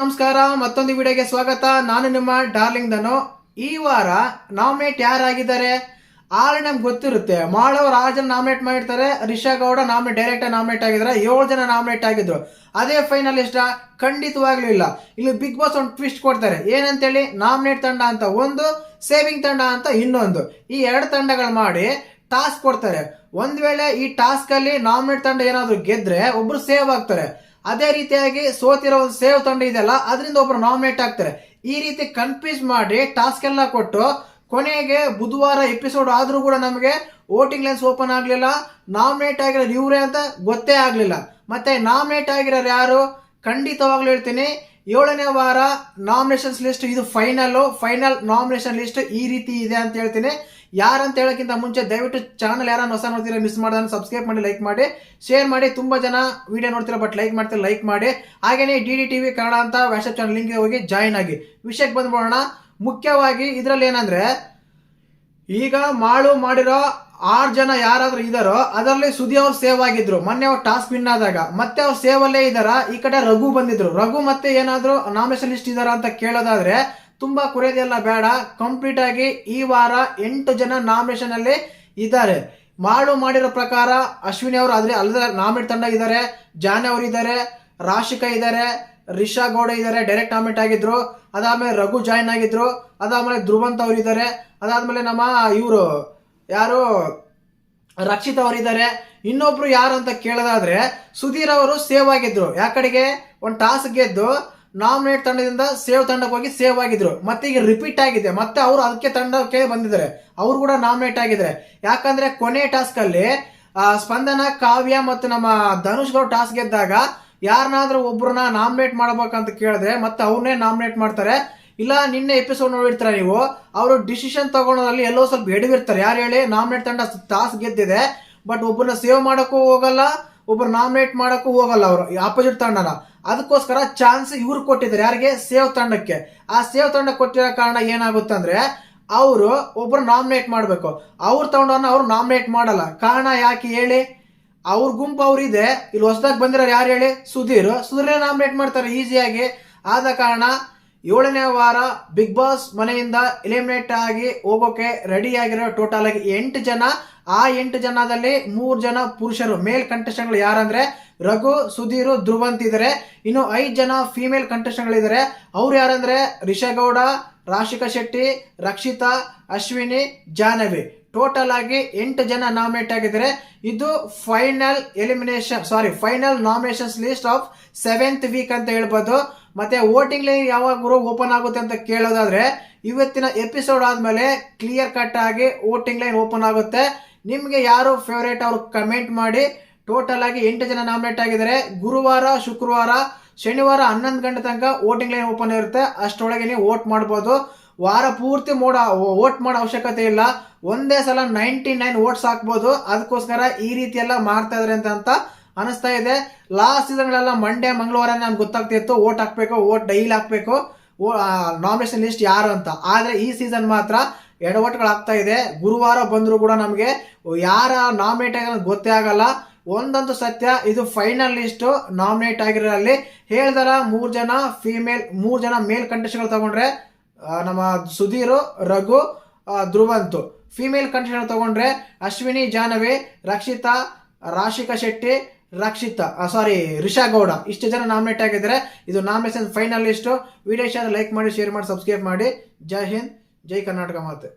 ನಮಸ್ಕಾರ, ಮತ್ತೊಂದು ವಿಡಿಯೋಗೆ ಸ್ವಾಗತ. ನಾನು ನಿಮ್ಮ ಡಾರ್ಲಿಂಗ್ ದನು ಈ ವಾರ ನಾಮಿನೇಟ್ ಯಾರಾಗಿದ್ದಾರೆ? ಆಲ್ರೆಡಿ ನಮ್ಗೆ ಗೊತ್ತಿರುತ್ತೆ ಮಾಳವ್ ರಾಜನ್ ನಾಮಿನೇಟ್ ಮಾಡಿರ್ತಾರೆ. Risha Gowda nominate direct nominate ಆಗಿದ್ದಾರೆ. ಏಳು ಜನ ನಾಮಿನೇಟ್ ಆಗಿದ್ರು. ಅದೇ ಫೈನಲ್ ಇಷ್ಟ ಖಂಡಿತವಾಗ್ಲಿಲ್ಲ ಇಲ್ಲಿ. ಬಿಗ್ ಬಾಸ್ ಒಂದು ಟ್ವಿಸ್ಟ್ ಕೊಡ್ತಾರೆ. ಏನಂತೇಳಿ? ನಾಮಿನೇಟ್ ತಂಡ ಅಂತ ಒಂದು ಸೇವಿಂಗ್ ತಂಡ ಅಂತ ಇನ್ನೊಂದು. ಈ ಎರಡು ತಂಡಗಳು ಮಾಡಿ ಟಾಸ್ಕ್ ಕೊಡ್ತಾರೆ. ಒಂದ್ ವೇಳೆ ಈ ಟಾಸ್ಕ್ ಅಲ್ಲಿ ನಾಮಿನೇಟ್ ತಂಡ ಏನಾದ್ರು ಗೆದ್ರೆ ಒಬ್ರು ಸೇವ್ ಆಗ್ತಾರೆ. ಅದೇ ರೀತಿಯಾಗಿ ಸೋತಿರೋ ಒಂದು ಸೇವ್ ತಂಡ ಇದೆಯಲ್ಲ, ಅದರಿಂದ ಒಬ್ರು ನಾಮಿನೇಟ್ ಆಗ್ತಾರೆ. ಈ ರೀತಿ ಕನ್ಫ್ಯೂಸ್ ಮಾಡಿ ಟಾಸ್ಕ್ ಎಲ್ಲ ಕೊಟ್ಟು ಕೊನೆಗೆ ಬುಧವಾರ ಎಪಿಸೋಡ್ ಆದರೂ ಕೂಡ ನಮಗೆ ವೋಟಿಂಗ್ ಲೈನ್ಸ್ ಓಪನ್ ಆಗಲಿಲ್ಲ ನಾಮಿನೇಟ್ ಆಗಿರೋರು ಇವರೇ ಅಂತ ಗೊತ್ತೇ ಆಗಲಿಲ್ಲ. ಮತ್ತೆ ನಾಮಿನೇಟ್ ಆಗಿರೋರು ಯಾರು? ಖಂಡಿತವಾಗ್ಲೂ ಹೇಳ್ತೀನಿ, ಏಳನೇ ವಾರ ನಾಮಿನೇಷನ್ಸ್ ಲಿಸ್ಟ್ ಇದು ಫೈನಲ್ ಫೈನಲ್ ನಾಮಿನೇಷನ್ ಲಿಸ್ಟ್ ಈ ರೀತಿ ಇದೆ ಅಂತ ಹೇಳ್ತೀನಿ. ಯಾರಂತ ಹೇಳೋಕ್ಕಿಂತ ಮುಂಚೆ ದಯವಿಟ್ಟು ಚಾನಲ್ ಯಾರನ್ನ ಹೊಸ ನೋಡ್ತೀರಾ ಮಿಸ್ ಮಾಡೋದನ್ನು ಸಬ್ಸ್ಕ್ರೈಬ್ ಮಾಡಿ ಲೈಕ್ ಮಾಡಿ ಶೇರ್ ಮಾಡಿ. ತುಂಬಾ ಜನ ವಿಡಿಯೋ ನೋಡ್ತೀರಾ ಬಟ್ ಲೈಕ್ ಮಾಡ್ತೀರಾ ಲೈಕ್ ಮಾಡಿ. ಹಾಗೇನೇ ಡಿ ಡಿ ಟಿವಿ ಕನ್ನಡ ಅಂತ ವ್ಯಾಟ್ಸಪ್ ಚಾನಲ್ ಲಿಂಕ್ ಹೋಗಿ ಜಾಯಿನ್ ಆಗಿ. ವಿಷಯಕ್ಕೆ ಬಂದ್ಬಿಡೋಣ ಮುಖ್ಯವಾಗಿ ಇದರಲ್ಲಿ ಏನಂದ್ರೆ, ಈಗ ಮಾಳು ಮಾಡಿರೋ ಆರು ಜನ ಯಾರಾದ್ರೂ ಇದಾರೋ, ಅದರಲ್ಲಿ ಸುದಿ ಅವ್ರು ಸೇವ್ ಆಗಿದ್ರು. ಮೊನ್ನೆ ಅವ್ರು ಟಾಸ್ಕ್ ವಿನ್ ಆದಾಗ. ಮತ್ತೆ ಅವ್ರು ಸೇವ್ ಅಲ್ಲೇ ಇದಾರ? ಈ ಕಡೆ ರಘು ಬಂದಿದ್ರು. ರಘು ಮತ್ತೆ ಏನಾದ್ರು ನಾಮಿನೇಷನ್ ಲಿಸ್ಟ್ ಇದಾರ ಅಂತ ಕೇಳೋದಾದ್ರೆ ತುಂಬಾ ಕುರೆದೆಲ್ಲ ಬೇಡ. ಕಂಪ್ಲೀಟ್ ಆಗಿ ಈ ವಾರ ಎಂಟು ಜನ ನಾಮಿನೇಷನ್ ಅಲ್ಲಿ ಇದ್ದಾರೆ. ಮಾಡು ಮಾಡಿರೋ ಪ್ರಕಾರ ಅಶ್ವಿನಿ ಅವರು ಅದ್ರ ಅಲ್ಲದ ನಾಮಿನೇಟ್ ತಂಡ ಇದ್ದಾರೆ ಜಾನೆ ಅವರು ಇದ್ದಾರೆ. ರಾಶಿಕಾ ಇದ್ದಾರೆ. ರಿಷಾ ಗೌಡ ಇದ್ದಾರೆ. ಡೈರೆಕ್ಟ್ ನಾಮಿನೇಟ್ ಆಗಿದ್ರು. ಅದಾದ್ಮೇಲೆ ರಘು ಜಾಯಿನ್ ಆಗಿದ್ರು. ಅದಾದ್ಮೇಲೆ ಧ್ರುವಂತ ಅವರು ಇದ್ದಾರೆ. ಅದಾದ್ಮೇಲೆ ನಮ್ಮ ಇವರು ಯಾರು? ರಕ್ಷಿತ್ ಅವರಿದ್ದಾರೆ ಇನ್ನೊಬ್ರು ಯಾರು ಅಂತ ಕೇಳೋದಾದ್ರೆ ಸುಧೀರ್ ಅವರು ಸೇವ್ ಆಗಿದ್ರು. ಯಾಕಡೆಗೆ? ಒಂದು ಟಾಸ್ಕ್ ಗೆದ್ದು ನಾಮಿನೇಟ್ ತಂಡದಿಂದ ಸೇವ್ ತಂಡಕ್ಕೆ ಹೋಗಿ ಸೇವ್ ಆಗಿದ್ರು. ಮತ್ತೆ ಈಗ ರಿಪೀಟ್ ಆಗಿದೆ. ಮತ್ತೆ ಅವರು ಅದಕ್ಕೆ ತಂಡಕ್ಕೆ ಬಂದಿದ್ದಾರೆ. ಅವರು ಕೂಡ ನಾಮಿನೇಟ್ ಆಗಿದ್ದಾರೆ. ಯಾಕಂದ್ರೆ ಕೊನೆ ಟಾಸ್ಕ್ ಅಲ್ಲಿ ಸ್ಪಂದನ, ಕಾವ್ಯ ಮತ್ತು ನಮ್ಮ ಧನುಷ್ ಗೌಡ್ ಟಾಸ್ಕ್ ಗೆದ್ದಾಗ ಯಾರನ್ನಾದ್ರೂ ಒಬ್ಬರನ್ನ ನಾಮಿನೇಟ್ ಮಾಡ್ಬೇಕಂತ ಕೇಳಿದ್ರೆ ಮತ್ತೆ ಅವ್ರನ್ನೇ ನಾಮಿನೇಟ್ ಮಾಡ್ತಾರೆ. ಇಲ್ಲ, ನಿನ್ನೆ ಎಪಿಸೋಡ್ ನೋಡಿರ್ತಾರೆ ನೀವು? ಅವರು ಡಿಸಿಷನ್ ತಗೊಳೋದ್ರಲ್ಲಿ ಎಲ್ಲೋ ಸ್ವಲ್ಪ ಎಡವಿರ್ತಾರೆ. ಯಾರು ಹೇಳಿ? ನಾಮಿನೇಟ್ ತಂಡ ಟಾಸ್ಕ್ ಗೆದ್ದಿದೆ. ಬಟ್ ಒಬ್ಬರನ್ನ ಸೇವ್ ಮಾಡೋಕ್ಕೂ ಹೋಗಲ್ಲ ಒಬ್ಬರು ನಾಮಿನೇಟ್ ಮಾಡೋಕ್ಕೂ ಹೋಗಲ್ಲ ಅವರು. ಆಪೋಸಿಟ್ ತಂಡನ. ಅದಕ್ಕೋಸ್ಕರ ಚಾನ್ಸ್ ಇವ್ರು ಕೊಟ್ಟಿದ್ದಾರೆ. ಯಾರಿಗೆ? ಸೇವ್ ತಂಡಕ್ಕೆ. ಆ ಸೇವ್ ತಂಡ ಕೊಟ್ಟಿರೋ ಕಾರಣ ಏನಾಗುತ್ತೆ ಅಂದ್ರೆ ಅವರು ಒಬ್ರು ನಾಮಿನೇಟ್ ಮಾಡಬೇಕು. ಅವ್ರು ತಗೊಂಡವ್ರನ್ನ ಅವ್ರು ನಾಮಿನೇಟ್ ಮಾಡಲ್ಲ. ಕಾರಣ ಯಾಕೆ ಹೇಳಿ? ಅವ್ರ ಗುಂಪು ಅವ್ರಿದೆ. ಇಲ್ಲಿ ಹೊಸದಾಗಿ ಬಂದಿರೋ ಯಾರು ಹೇಳಿ? ಸುಧೀರ್. ಸುಧೀರ್ ನಾಮಿನೇಟ್ ಮಾಡ್ತಾರೆ ಈಸಿಯಾಗಿ ಆದ ಕಾರಣ ಏಳನೇ ವಾರ ಬಿಗ್ ಬಾಸ್ ಮನೆಯಿಂದ ಎಲಿಮಿನೇಟ್ ಆಗಿ ಹೋಗೋಕೆ ರೆಡಿ ಆಗಿರೋ ಟೋಟಲ್ ಆಗಿ ಎಂಟು ಜನ. ಆ ಎಂಟು ಜನದಲ್ಲಿ ಮೂರು ಜನ ಪುರುಷರು. ಮೇಲ್ ಕಂಟೆಸ್ಟೆಂಟ್ಗಳು ಯಾರಂದ್ರೆ ರಘು, ಸುಧೀರ್, ಧ್ರುವಂತ್ ಇದ್ದಾರೆ ಇನ್ನು ಐದು ಜನ ಫಿಮೇಲ್ ಕಂಟೆಸ್ಟೆಂಟ್ಗಳಿದ್ದಾರೆ ಅವ್ರು ಯಾರಂದ್ರೆ? ರಿಷಗೌಡ, ರಾಶಿಕಾ ಶೆಟ್ಟಿ, ರಕ್ಷಿತಾ, ಅಶ್ವಿನಿ, ಜಾಹ್ನವಿ. ಟೋಟಲ್ ಆಗಿ ಎಂಟು ಜನ ನಾಮಿನೇಟ್ ಆಗಿದ್ದಾರೆ. ಇದು final elimination sorry final nominations list of seventh week ಅಂತ ಹೇಳ್ಬೋದು. ಮತ್ತೆ ವೋಟಿಂಗ್ ಲೈನ್ ಯಾವಾಗ ಓಪನ್ ಆಗುತ್ತೆ ಅಂತ ಕೇಳೋದಾದ್ರೆ, ಇವತ್ತಿನ ಎಪಿಸೋಡ್ ಆದ್ಮೇಲೆ ಕ್ಲಿಯರ್ ಕಟ್ ಆಗಿ ವೋಟಿಂಗ್ ಲೈನ್ ಓಪನ್ ಆಗುತ್ತೆ. ನಿಮಗೆ ಯಾರು ಫೇವ್ರೇಟ್ ಅವ್ರು ಕಮೆಂಟ್ ಮಾಡಿ. ಟೋಟಲ್ ಆಗಿ ಎಂಟು ಜನ ನಾಮಿನೇಟ್ ಆಗಿದ್ದಾರೆ. ಗುರುವಾರ, ಶುಕ್ರವಾರ, ಶನಿವಾರ ಹನ್ನೊಂದು ಗಂಟೆ ತನಕ ವೋಟಿಂಗ್ ಲೈನ್ ಓಪನ್ ಇರುತ್ತೆ. ಅಷ್ಟರೊಳಗೆ ನೀವು ವೋಟ್ ಮಾಡ್ಬೋದು. ವಾರ ಪೂರ್ತಿ ಮೋಡ ವೋಟ್ ಮಾಡೋ ಅವಶ್ಯಕತೆ ಇಲ್ಲ. ಒಂದೇ ಸಲ ನೈಂಟಿ ನೈನ್ ವೋಟ್ಸ್ ಹಾಕ್ಬೋದು. ಅದಕ್ಕೋಸ್ಕರ ಈ ರೀತಿ ಎಲ್ಲ ಮಾಡ್ತಾ ಇದಾರೆ ಅಂತ ಅಂತ ಅನಿಸ್ತಾ ಇದೆ. ಲಾಸ್ಟ್ ಸೀಸನ್ಗಳೆಲ್ಲ ಮಂಡೇ ಮಂಗಳವಾರ ನಮ್ಗೆ ಗೊತ್ತಾಗ್ತಿತ್ತು. ವೋಟ್ ಹಾಕ್ಬೇಕು ವೋಟ್ ಡೈಲಿ ಹಾಕ್ಬೇಕು. ನಾಮಿನೇಷನ್ ಲಿಸ್ಟ್ ಯಾರು ಅಂತ. ಆದರೆ ಈ ಸೀಸನ್ ಮಾತ್ರ ಎಡವಟ್ಗಳಾಗ್ತಾ ಇದೆ. ಗುರುವಾರ ಬಂದರೂ ಕೂಡ ನಮಗೆ ಯಾರ ನಾಮಿನೇಟ್ ಆಗಿರೋದು ಗೊತ್ತೇ ಆಗಲ್ಲ. ಒಂದಂತೂ ಸತ್ಯ, ಇದು ಫೈನಲ್ ಲಿಸ್ಟ್ ನಾಮಿನೇಟ್ ಆಗಿರೋಲ್ಲಿ ಹೇಳ್ದಾರ ಮೂರು ಜನ ಫಿಮೇಲ್ ಮೂರು ಜನ ಮೇಲ್ ಕಂಟೆಸ್ಟ್ಗಳು ತಗೊಂಡ್ರೆ ನಮ್ಮ ಸುಧೀರ್, ರಘು ಧ್ರುವಂತು. ಫಿಮೇಲ್ಗಳು ತಗೊಂಡ್ರೆ ಅಶ್ವಿನಿ ಜಾನವಿ ರಕ್ಷಿತಾ, ರಾಶಿಕಾ ಶೆಟ್ಟಿ, ರಕ್ಷಿತಾ ಸಾರಿ ರಿಷಾ ಗೌಡ. ಇಷ್ಟು ಜನ ನಾಮಿನೇಟ್ ಆಗಿದ್ದಾರೆ. ಇದು ನಾಮಿನೇಷನ್ ಫೈನಲ್ ಲಿಸ್ಟ್ ವಿಡಿಯೋ ಇಷ್ಟ ಲೈಕ್ ಮಾಡಿ ಶೇರ್ ಮಾಡಿ ಸಬ್ಸ್ಕ್ರೈಬ್ ಮಾಡಿ. ಜೈ ಹಿಂದ್, ಜೈ ಕರ್ನಾಟಕ ಮಾತೆ.